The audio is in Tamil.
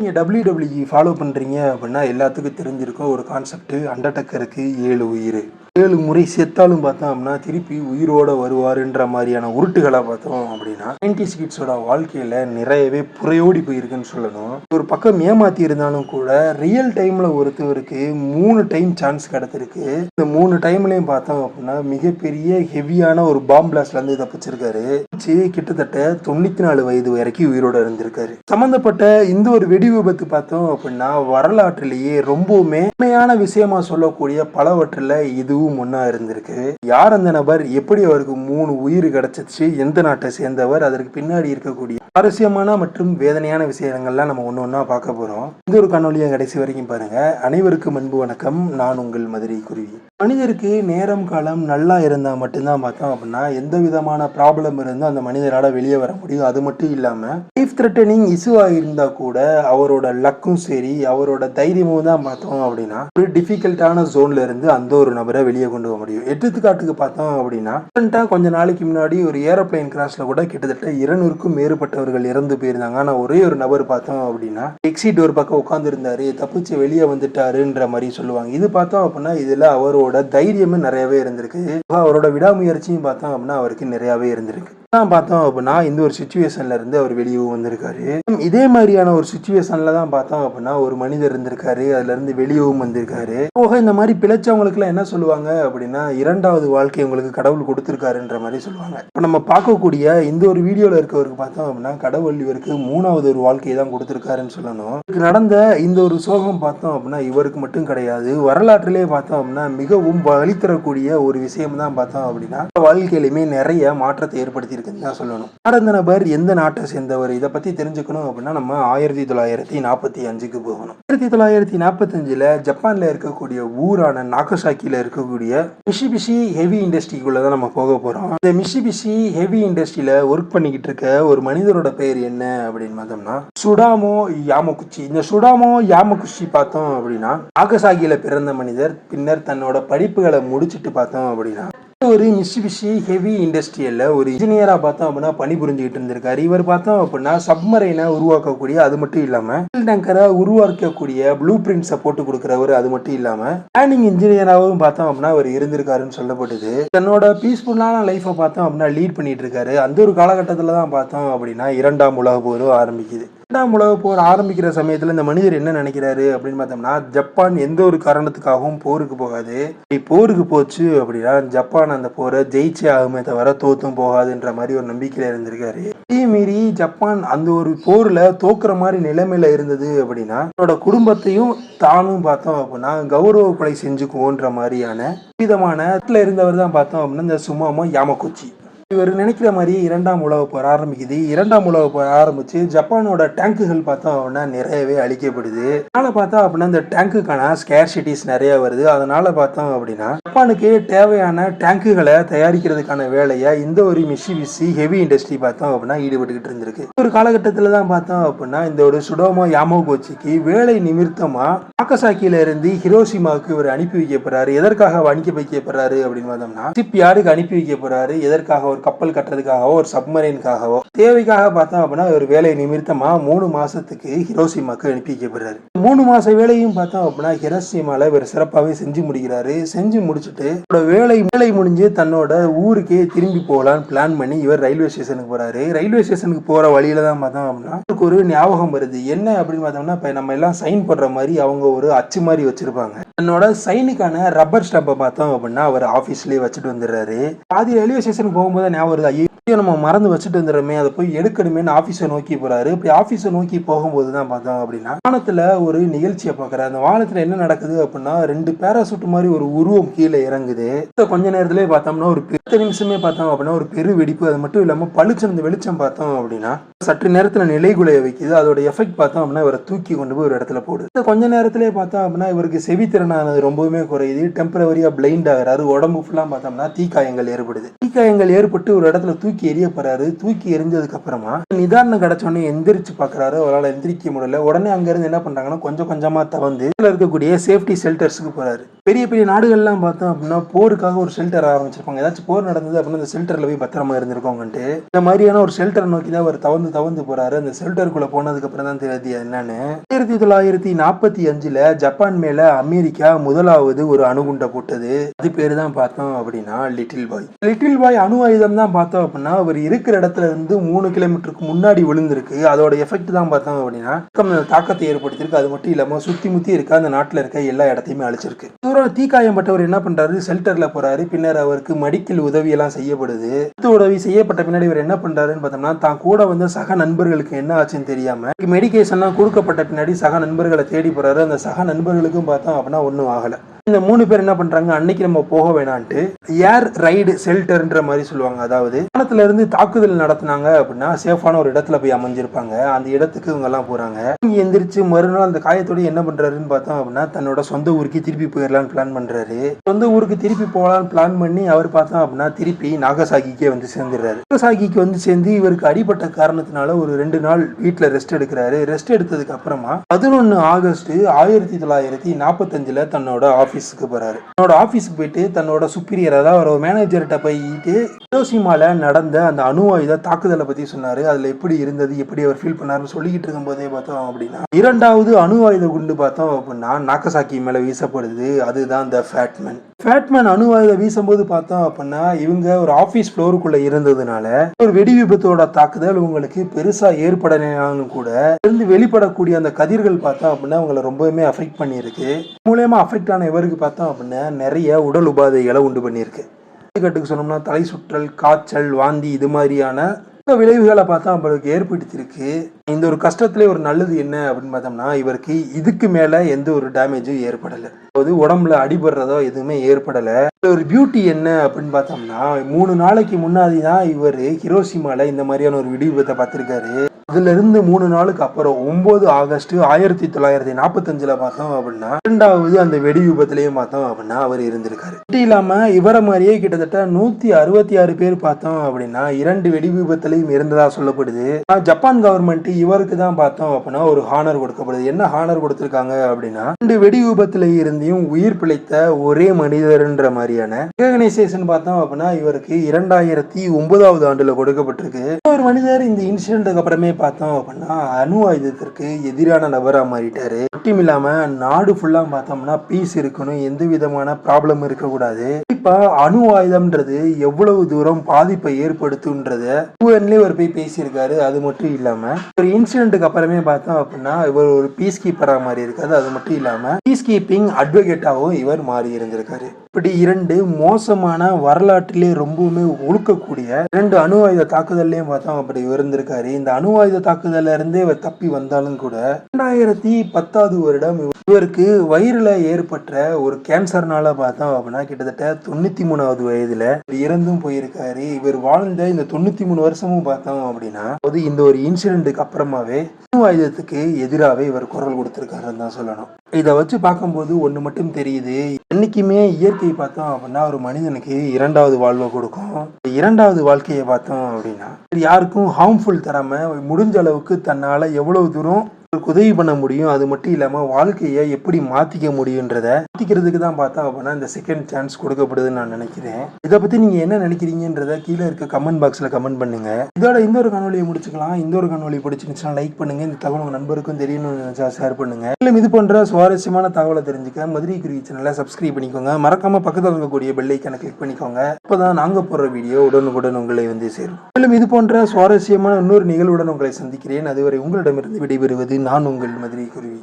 நீங்கள் டபிள்யூ ஃபாலோ பண்ணுறீங்க அப்படின்னா எல்லாத்துக்கும் தெரிஞ்சிருக்க ஒரு கான்செப்ட் அண்டர்டக்கருக்கு ஏழு உயிர். ஏழு முறை செத்தாலும் பார்த்தோம் அப்படின்னா திருப்பி உயிரோட வருவாருன்ற மாதிரியான உருட்டுகளை பார்த்தோம் அப்படின்னா நைன்டிஸ் கிட்ஸோட வாழ்க்கையில் நிறையவே புறையோடி போயிருக்குன்னு சொல்லணும். ஒரு பக்கம் ஏமாத்தி இருந்தாலும் கூட ரியல் டைமில் ஒருத்தவருக்கு மூணு டைம் சான்ஸ் கிடச்சிருக்கு இந்த மூணு டைம்லையும் பார்த்தோம் அப்படின்னா மிகப்பெரிய ஹெவியான ஒரு பாம் பிளாஸ்ட்லேருந்து தப்பிச்சிருக்காரு. கிட்டத்தட்ட தொண்ணூற்றி நாலு வயது வரைக்கும் உயிரோட இருந்திருக்காரு. சம்மந்தப்பட்ட இந்த ஒரு வெடி விபத்து பார்த்தோம் அப்படின்னா வரலாற்றிலேயே ரொம்பவுமே உண்மையான விஷயமா சொல்லக்கூடிய பலவற்றில் இதுவும் ஒன்றா இருந்திருக்கு. யார் அந்த நபர்? எப்படி அவருக்கு மூணு உயிர் கிடச்சிச்சு? எந்த நாட்டை சேர்ந்தவர்? அதற்கு பின்னாடி இருக்கக்கூடிய சுவாரஸ்யமான மற்றும் வேதனையான விஷயங்கள்லாம் நம்ம ஒன்று ஒன்றா பார்க்க போகிறோம் இந்த ஒரு காணொலியை கடைசி வரைக்கும் பாருங்க. அனைவருக்கும் அன்பு வணக்கம். நான் உங்கள் மதுரை குருவி. மனிதருக்கு நேரம் காலம் நல்லா இருந்தால் மட்டும்தான் பார்த்தோம் அப்படின்னா எந்த விதமான ப்ராப்ளம் இருந்தும் அந்த மனிதரால் வெளியே வர முடியும். அது மட்டும் இல்லாமல் லைஃப் த்ரெட்டனிங் இஷ்யூவாக இருந்தால் கூட அவரோட லக்கும் சரி அவரோட தைரியமும் தான் பார்த்தோம் அப்படின்னா ஒரு டிஃபிகல்ட்டான ஜோன்ல இருந்து அந்த ஒரு நபரை வெளியே கொண்டு போக முடியும். எடுத்துக்காட்டுக்கு பார்த்தோம் அப்படின்னா recent-ஆ கொஞ்ச நாளைக்கு முன்னாடி ஒரு ஏரோப்ளேன் கிராஷ்ல கூட கிட்டத்தட்ட இருநூறுக்கும் மேற்பட்டவர்கள் இறந்து போயிருந்தாங்க. ஆனால் ஒரே ஒரு நபர் பார்த்தோம் அப்படின்னா எக்ஸிட் ஒரு பக்கம் உட்காந்துருந்தாரு தப்பிச்சு வெளியே வந்துட்டாருன்ற மாதிரி சொல்லுவாங்க. இது பார்த்தோம் அப்படின்னா இதுல அவரோட தைரியமும் நிறையவே இருந்திருக்கு. அவரோட விடாமுயற்சியும் பார்த்தோம் அப்படின்னா அவருக்கு நிறையவே இருந்திருக்கு. தான் பார்த்தோம் அப்படின்னா இந்த ஒரு சுச்சுவேஷன்ல இருந்து அவர் வெளியே வந்திருக்காரு. இதே மாதிரியான ஒரு சுச்சுவேஷன்ல தான் பார்த்தோம் அப்படின்னா ஒரு மனிதர் இருந்திருக்காரு அதுல இருந்து வெளியவும் வந்திருக்காரு. போக இந்த மாதிரி பிழைச்சவங்களுக்குலாம் என்ன சொல்லுவாங்க அப்படின்னா இரண்டாவது வாழ்க்கை உங்களுக்கு கடவுள் கொடுத்துருக்காருன்ற மாதிரி சொல்லுவாங்க. இப்போ நம்ம பார்க்கக்கூடிய இந்த ஒரு வீடியோல இருக்கவருக்கு பார்த்தோம் அப்படின்னா கடவுள் இவருக்கு மூணாவது ஒரு வாழ்க்கையை தான் கொடுத்துருக்காருன்னு சொல்லணும். இவருக்கு நடந்த இந்த ஒரு சோகம் பார்த்தோம் அப்படின்னா இவருக்கு மட்டும் கிடையாது. வரலாற்றிலே பார்த்தோம் அப்படின்னா மிகவும் வழி தரக்கூடிய ஒரு விஷயம் தான் பார்த்தோம் அப்படின்னா வாழ்க்கையிலுமே நிறைய மாற்றத்தை ஏற்படுத்தி இருக்குன்னு தான் சொல்லணும். யார் நபர் எந்த நாட்டை சேர்ந்தவர்? இதை பத்தி தெரிஞ்சுக்கணும் அப்படின்னா நம்ம ஆயிரத்தி தொள்ளாயிரத்தி நாற்பத்தி அஞ்சுக்கு போகணும். ஆயிரத்தி தொள்ளாயிரத்தி நாற்பத்தஞ்சில் ஜப்பான்ல இருக்கக்கூடிய ஊரான நாகசாக்கியில இருக்கக்கூடிய மிஷிபிஷி ஹெவி இண்டஸ்ட்ரிக்குள்ள தான் நம்ம போக போறோம். இந்த மிஷிபிஷி ஹெவி இண்டஸ்ட்ரியில ஒர்க் பண்ணிக்கிட்டு இருக்க ஒரு மனிதரோட பெயர் என்ன அப்படின்னு பார்த்தோம்னா சுடாமோ யாமகுச்சி இந்த சுடாமோ யாமகுச்சி பார்த்தோம் அப்படின்னா நாகசாக்கியில பிறந்த மனிதர் பின்னர் தன்னோட படிப்புகளை முடிச்சிட்டு பார்த்தோம் அப்படின்னா ஒரு மிஷிபிஷி ஹெவி இண்டஸ்ட்ரியல்ல ஒரு இன்ஜினியரா பார்த்தோம் அப்படின்னா பணி புரிஞ்சுக்கிட்டு இருந்திருக்காரு. இவர் பார்த்தோம் அப்படின்னா சப்மரைனை உருவாக்கக்கூடிய அது மட்டும் இல்லாமல் டேங்கரை உருவாக்கக்கூடிய ப்ளூ பிரிண்ட்ஸை போட்டு கொடுக்குறவர் அது மட்டும் இல்லாமல் பிளானிங் இன்ஜினியராகவும் பார்த்தோம் அப்படின்னா அவர் இருந்திருக்காருன்னு சொல்லப்பட்டது. தன்னோட பீஸ்ஃபுல்லான லைஃப்பை பார்த்தோம் அப்படின்னா லீட் பண்ணிட்டு இருக்காரு. அந்த ஒரு காலகட்டத்தில் தான் பார்த்தோம் அப்படின்னா இரண்டாம் உலக போரும் ஆரம்பிக்குது. இரண்டாம் உலக போர் ஆரம்பிக்கிற சமயத்தில் இந்த மனிதர் என்ன நினைக்கிறாரு அப்படின்னு பார்த்தோம்னா ஜப்பான் எந்த ஒரு காரணத்துக்காகவும் போருக்கு போகாது. இப்படி போருக்கு போச்சு அப்படின்னா ஜப்பான் அந்த போரை ஜெயிச்சே ஆகுமே தவிர தோத்தும் போகாதுன்ற மாதிரி ஒரு நம்பிக்கையில இருந்திருக்காரு. அதே மீறி ஜப்பான் அந்த ஒரு போர்ல தோக்குற மாதிரி நிலைமையில இருந்தது அப்படின்னா தன்னோட குடும்பத்தையும் தானும் பார்த்தோம் அப்படின்னா கௌரவ கொலை செஞ்சுக்குவோன்ற மாதிரியான விதமான இடத்துல இருந்தவர் தான் பார்த்தோம் அப்படின்னா இந்த சுமாமோ யாமக்குச்சி. இவர் நினைக்கிற மாதிரி இரண்டாம் உலக போர் ஆரம்பிக்குது. இரண்டாம் உலக போர் ஆரம்பிச்சு ஜப்பானோட டேங்குகள் பார்த்தோம் அப்படின்னா நிறையவே அழிக்கப்படுது. அதனால பார்த்தோம் அப்படின்னா இந்த டேங்குக்கான ஸ்கேர்சிட்டிஸ் நிறைய வருது. அதனால பார்த்தோம் அப்படின்னா ஜப்பானுக்கு தேவையான டேங்குகளை தயாரிக்கிறதுக்கான வேலையை இந்த ஒரு மிஷிபிசி ஹெவி இண்டஸ்ட்ரி பார்த்தோம் அப்படின்னா ஈடுபட்டுக்கிட்டு இருந்திருக்கு. ஒரு காலகட்டத்தில் தான் பார்த்தோம் அப்படின்னா இந்த ஒரு சுடோமோ யாமோகோச்சிக்கு வேலை நிமித்தமா நாகசாக்கியில இருந்து ஹிரோஷிமாவுக்கு இவர் அனுப்பி வைக்கப்படுறாரு எதற்காக அனுப்பி வைக்கப்படுறாரு அப்படின்னு பார்த்தோம்னா சிப் யாருக்கு அனுப்பி வைக்கப்படுறாரு எதற்காக ஒரு கப்பல் கட்டுறதுக்காகவோ ஒரு சப்மரைனுக்காகவோ தேவைக்காக பார்த்தோம் அப்படின்னா ஒரு வேலை நிமித்தமா மூணு மாசத்துக்கு ஹிரோஷிமாக்கு அனுப்பி வைக்கப்படுறாரு. மூணு மாச வேலையும் பார்த்தோம் அப்படின்னா ஹிரோசிமாவில் இவர் சிறப்பாகவே செஞ்சு முடிக்கிறாரு. செஞ்சு முடிச்சுட்டு வேலை வேலை முடிஞ்சு தன்னோட ஊருக்கே திரும்பி போகலான்னு பிளான் பண்ணி இவர் ரயில்வே ஸ்டேஷனுக்கு போறாரு. ரயில்வே ஸ்டேஷனுக்கு போற வழியில தான் பார்த்தோம் அப்படின்னா அவருக்கு ஒரு ஞாபகம் வருது. என்ன அப்படின்னு பார்த்தோம்னா இப்போ நம்ம எல்லாம் சைன் பண்ற மாதிரி அவங்க ஒரு அச்சு மாதிரி வச்சிருப்பாங்க. தன்னோட சைனுக்கான ரப்பர் ஸ்டாம்பை பார்த்தோம் அப்படின்னா அவர் ஆஃபீஸ்லேயே வச்சுட்டு வந்துடுறாரு. பாதி ரயில்வே ஸ்டேஷனுக்கு போகும்போது ஞாபகம் வருது? ஐயோ நம்ம மறந்து வச்சுட்டு வந்துடுறோமே அதை போய் எடுக்கணுமேனு ஆஃபீஸை நோக்கி போறாரு. இப்படி ஆஃபீஸை நோக்கி போகும்போது தான் பார்த்தோம் அப்படின்னா வானத்துல ஒரு நிகழ்ச்சியை பார்க்குறாரு. அந்த வானத்துல என்ன நடக்குது அப்படின்னா ரெண்டு பேராசூட் மாதிரி ஒரு உருவம் கீழே இறங்குது. கொஞ்ச நேரத்திலே பார்த்தோம்னா ஒரு பத்து நிமிஷமே பார்த்தோம் அப்படின்னா ஒரு பெரு வெடிப்பு. அது மட்டும் இல்லாமல் பளிச்சிருந்த வெளிச்சம் பார்த்தோம் அப்படின்னா சற்று நேரத்தில் நிலைகுலைய வைக்குது. அதோட எஃபெக்ட் பார்த்தோம் அப்படின்னா இவரை தூக்கி கொண்டு போய் ஒரு இடத்துல போடுது கொஞ்ச நேரத்திலே பார்த்தோம் அப்படின்னா இவருக்கு செவித்திறனானது ரொம்பவுமே குறையுது. டெம்பரவரியாக பிளைண்ட் ஆகிறாரு. உடம்பு ஃபுல்லாக பார்த்தோம்னா தீக்காயங்கள் ஏற்படுது. தீக்காயங்கள் ஏற்பட்டு ஒரு இடத்துல தூக்கி எறிய போறாரு. தூக்கி எரிஞ்சதுக்கப்புறமா நிதானம் கிடச்சோடனே எந்திரிச்சு பார்க்குறாரு. அவரால் எந்திரிக்க முடியல. உடனே அங்கேருந்து என்ன பண்ணுறாங்கன்னா கொஞ்சம் கொஞ்சமாக தவந்து இருக்கக்கூடிய சேஃப்டி ஷெல்டர்ஸுக்கு போறாரு. பெரிய பெரிய நாடுகள்லாம் பார்த்தோம் அப்படின்னா போருக்காக ஒரு ஷெல்டர் ஆரம்பிச்சிருப்பாங்க. ஏதாச்சும் போர் நடந்தது அப்படின்னா அந்த ஷெல்டரில் போய் பத்திரமா இருந்திருக்கோங்கன்ட்டு. இந்த மாதிரியான ஒரு ஷெல்டரை நோக்கி தான் அவர் தவந்து தவந்து போறாரு. அந்த ஷெல்டருக்குள்ள போனதுக்கு அப்புறம் தான் தெரியுது என்னன்னு. ஆயிரத்தி தொள்ளாயிரத்தி நாற்பத்தி அஞ்சுல ஜப்பான் மேல அமெரிக்கா முதலாவது ஒரு அணுகுண்டை போட்டது. அது பேரு தான் பார்த்தோம் அப்படின்னா லிட்டில் பாய். லிட்டில் பாய் அணு ஆயுதம் தான் பார்த்தோம் அப்படின்னா அவர் இருக்கிற இடத்துல இருந்து மூணு கிலோமீட்டருக்கு முன்னாடி விழுந்திருக்கு. அதோட எஃபெக்ட் தான் பார்த்தோம் அப்படின்னா தாக்கத்தை ஏற்படுத்தியிருக்கு. அது மட்டும் இல்லாம சுத்தி முத்தி இருக்க அந்த நாட்டில் இருக்க எல்லா இடத்தையுமே அழிச்சிருக்கு. தீக்காயம் தீக்காயம்பட்டவர் என்ன பண்றாரு? ஷெல்டரில் போறாரு. பின்னர் அவருக்கு மடிக்கில் உதவி எல்லாம் செய்யப்படுது. மருத்துவ உதவி செய்யப்பட்ட பின்னாடி இவர் என்ன பண்றாருன்னு பார்த்தோம்னா தான் கூட வந்த சக நண்பர்களுக்கு என்ன ஆச்சுன்னு தெரியாம மெடிகேஷன்லாம் கொடுக்கப்பட்ட பின்னாடி சக நண்பர்களை தேடி போறாரு. அந்த சக நண்பர்களுக்கும் பார்த்தோம் அப்படின்னா ஒன்றும் ஆகல. இந்த மூணு பேர் என்ன பண்றாங்க? அன்னைக்கு நம்ம போக வேணான்ட்டு ஏர் ரைடு ஷெல்டர்ன்ற மாதிரி சொல்லுவாங்க. அதாவது வானத்துல இருந்து தாக்குதல் நடத்தினாங்க அப்படின்னா சேஃபான ஒரு இடத்துல போய் அமைஞ்சிருப்பாங்க. அந்த இடத்துக்கு இவங்க எல்லாம் போறாங்க எந்திரிச்சு மறுநாள் அந்த காயத்தோட என்ன பண்றாருன்னு பார்த்தோம் அப்படின்னா தன்னோட சொந்த ஊருக்கு திருப்பி போயிடலாம்னு பிளான் பண்றாரு. சொந்த ஊருக்கு திருப்பி போகலான்னு பிளான் பண்ணி அவர் பார்த்தோம் அப்படின்னா திருப்பி நாகசாகிக்கே வந்து சேர்ந்துடுறாரு. நாகசாகிக்கு வந்து சேர்ந்து இவருக்கு அடிபட்ட காரணத்தினால ஒரு ரெண்டு நாள் வீட்டில் ரெஸ்ட் எடுக்கிறாரு. ரெஸ்ட் எடுத்ததுக்கு அப்புறமா பதினொன்று ஆகஸ்ட் ஆயிரத்தி தொள்ளாயிரத்தி நாற்பத்தஞ்சில் தன்னோட ஆஃபீஸ் ஆஃபீஸுக்கு போகிறாரு தன்னோட ஆஃபீஸுக்கு போயிட்டு தன்னோட சுப்பீரியர் அதாவது ஒரு மேனேஜர்கிட்ட போயிட்டு ஹிரோசிமாவில் நடந்த அந்த அணு ஆயுத தாக்குதலை பற்றி சொன்னார். அதில் எப்படி இருந்தது எப்படி அவர் ஃபீல் பண்ணார்னு சொல்லிக்கிட்டு இருக்கும்போதே பார்த்தோம் அப்படின்னா இரண்டாவது அணு ஆயுத குண்டு பார்த்தோம் அப்படின்னா நாக்கசாக்கி மேலே வீசப்படுது. அதுதான் த ஃபேட்மேன் ஃபேட்மேன் அணு ஆயுத வீசும்போது பார்த்தோம் அப்படின்னா இவங்க ஒரு ஆஃபீஸ் ஃப்ளோருக்குள்ளே இருந்ததுனால ஒரு வெடி விபத்தோட தாக்குதல் உங்களுக்கு பெருசாக ஏற்படலைனாலும் கூட இருந்து வெளிப்படக்கூடிய அந்த கதிர்கள் பார்த்தோம் அப்படின்னா அவங்களை ரொம்பவுமே அஃபெக்ட் பண்ணியிருக்கு. மூலயமா அஃபெக்ட் ஆன இவருக்கு பார்த்தோம் அப்படின்னா நிறைய உடல் உபாதைகளை உண்டு பண்ணியிருக்கு. எடுத்துக்காட்டுக்கு சொன்னோம்னா தலை சுற்றல் காய்ச்சல் வாந்தி இது மாதிரியான விளைவுகளை பார்த்தா அவருக்கு ஏற்படுத்தியிருக்கு. இந்த ஒரு கஷ்டத்துல ஒரு நல்லது என்ன அப்படின்னு பார்த்தோம்னா இவருக்கு இதுக்கு மேல எந்த ஒரு டேமேஜும் ஏற்படலை. அதாவது உடம்புல அடிபடுறதோ எதுவுமே ஏற்படலை. ஒரு பியூட்டி என்ன அப்படின்னு பார்த்தோம்னா மூணு நாளைக்கு முன்னாடி தான் இவர் ஹிரோஷிமால இந்த மாதிரியான ஒரு வெடி விபத்தை அதுல இருந்து மூணு நாளுக்கு அப்புறம் ஒன்பது ஆகஸ்ட் ஆயிரத்தி தொள்ளாயிரத்தி நாற்பத்தஞ்சில் பார்த்தோம் அப்படின்னா இரண்டாவது அந்த வெடி விபத்துலேயும் பார்த்தோம் அப்படின்னா அவர் இருந்திருக்காரு. மட்டும் இல்லாமல் இவரை மாதிரியே கிட்டத்தட்ட நூற்றி அறுபத்தி ஆறு பேர் பார்த்தோம் அப்படின்னா இரண்டு வெடி விபத்துலையும் இருந்ததாக சொல்லப்படுது. ஜப்பான் கவர்மெண்ட் இவருக்கு தான் பார்த்தோம் அப்படின்னா ஒரு ஹானர் கொடுக்கப்படுது. என்ன ஹானர் கொடுத்துருக்காங்க அப்படின்னா ரெண்டு வெடி விபத்தில் இருந்தையும் உயிர் பிழைத்த ஒரே மனிதர்ன்ற மாதிரியான ரெகனைசேஷன் பார்த்தோம் அப்படின்னா இவருக்கு இரண்டாயிரத்தி ஒன்பதாவது ஆண்டுல கொடுக்கப்பட்டிருக்கு. ஒரு மனிதர் இந்த இன்சிடென்ட்டுக்கு அப்புறமே பார்த்தோம் அப்படின்னா அணு ஆயுதத்திற்கு எதிரான நபராக மாறிட்டாரு. மட்டும் இல்லாமல் நாடு ஃபுல்லாக பார்த்தோம்னா பீஸ் இருக்கணும் எந்த விதமான ப்ராப்ளம் இருக்கக்கூடாது. இப்போ அணு ஆயுதம்ன்றது எவ்வளவு தூரம் பாதிப்பை ஏற்படுத்துன்றத யூஎன்லேயே ஒரு போய் பேசியிருக்காரு அது மட்டும் இல்லாமல் ஒரு இன்சிடென்ட்டுக்கு அப்புறமே பார்த்தோம் அப்படின்னா இவர் ஒரு பீஸ் கீப்பராக மாறி இருக்காரு அது மட்டும் இல்லாமல் பீஸ் கீப்பிங் அட்வொகேட்டாகவும் இவர் மாறி இருந்திருக்காரு. இப்படி இரண்டு மோசமான வரலாற்றிலே ரொம்பவுமே ஒழுக்கக்கூடிய இரண்டு அணு ஆயுத தாக்குதல்லையும் பார்த்தோம் அப்படி இருந்திருக்காரு. இந்த அணு ஆயுத தாக்குதல்ல இருந்தே இவர் தப்பி வந்தாலும் கூட ரெண்டாயிரத்தி பத்தாவது வருடம் இவருக்கு வயிறுல ஏற்பட்ட ஒரு கேன்சர்னால பார்த்தோம் அப்படின்னா கிட்டத்தட்ட தொண்ணூத்தி மூணாவது வயதுல இவர் இறந்தும் போயிருக்காரு. இவர் வாழ்ந்த இந்த தொண்ணூத்தி மூணு வருஷமும் பார்த்தோம் அப்படின்னா அது இந்த ஒரு இன்சிடென்ட்டுக்கு அப்புறமாவே அணு ஆயுதத்துக்கு எதிராகவே இவர் குரல் கொடுத்திருக்காருன்னு தான் சொல்லணும். இதை வச்சு பார்க்கும்போது ஒன்று மட்டும் தெரியுது. என்னைக்குமே இயற்கையை பார்த்தோம் அப்படின்னா ஒரு மனிதனுக்கு இரண்டாவது வாழ்வை கொடுக்கும். இரண்டாவது வாழ்க்கையை பார்த்தோம் அப்படின்னா யாருக்கும் ஹார்ம்ஃபுல் தராமல் முடிஞ்ச அளவுக்கு தன்னால் எவ்வளவு தூரம் உதவி பண்ண முடியும். அது மட்டும் இல்லாமல் வாழ்க்கையை எப்படி மாற்றிக்க முடியுன்றத மாற்றிக்கிறதுக்கு தான் பார்த்தா அப்படின்னா இந்த செகண்ட் சான்ஸ் கொடுக்கப்படுதுன்னு நான் நினைக்கிறேன். இதை பற்றி நீங்கள் என்ன நினைக்கிறீங்கன்றத கீழே இருக்க கமெண்ட் பாக்ஸில் கமெண்ட் பண்ணுங்க. இதோட இந்த ஒரு காணொலியை முடிச்சுக்கலாம். இந்த ஒரு காணொலி பிடிச்சிருந்துச்சுன்னா லைக் பண்ணுங்க. இந்த தகவல் உங்கள் நண்பருக்கும் தெரியணும்னு நினைச்சா ஷேர் பண்ணுங்க. மேலும் இது போன்ற சுவாரஸ்யமான தகவலை தெரிஞ்சுக்க மதுரை குருவி சேனலை சப்ஸ்கிரைப் பண்ணிக்கோங்க. மறக்காமல் பக்கத்தில் இருக்கக்கூடிய பெல் ஐக்கனை கிளிக் பண்ணிக்கோங்க. அப்போ தான் நாங்கள் போடுற வீடியோ உடனுக்குடன் உங்களை வந்து சேரும். மேலும் இது போன்ற சுவாரஸ்யமான இன்னொரு நிகழ்வுடன் உங்களை சந்திக்கிறேன். அதுவரை உங்களிடமிருந்து விடைபெறுவது நான் உங்கள் மதுரை குருவி